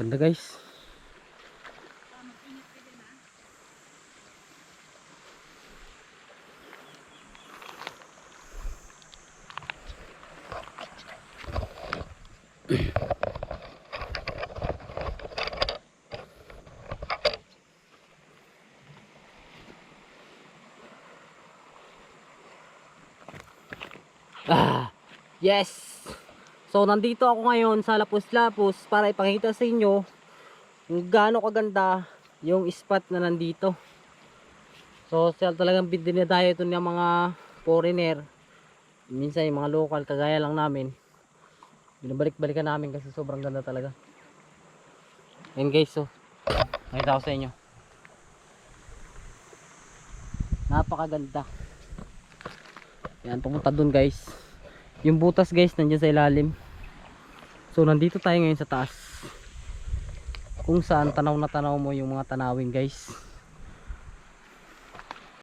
Ganda guys. Ah, yes! So, nandito ako ngayon sa Lapus-Lapus para ipakita sa inyo kung gaano kaganda yung spot na nandito. So, talagang dinadayo ito ng mga foreigner. Minsan yung mga local, kagaya lang namin. Binabalik-balikan namin kasi sobrang ganda talaga. Ayan guys, so. Nakita ko sa inyo. Napakaganda. Yan, pumunta dun guys. Yung butas guys, nandiyan sa ilalim. So, nandito tayo ngayon sa taas. Kung saan tanaw na tanaw mo yung mga tanawin guys.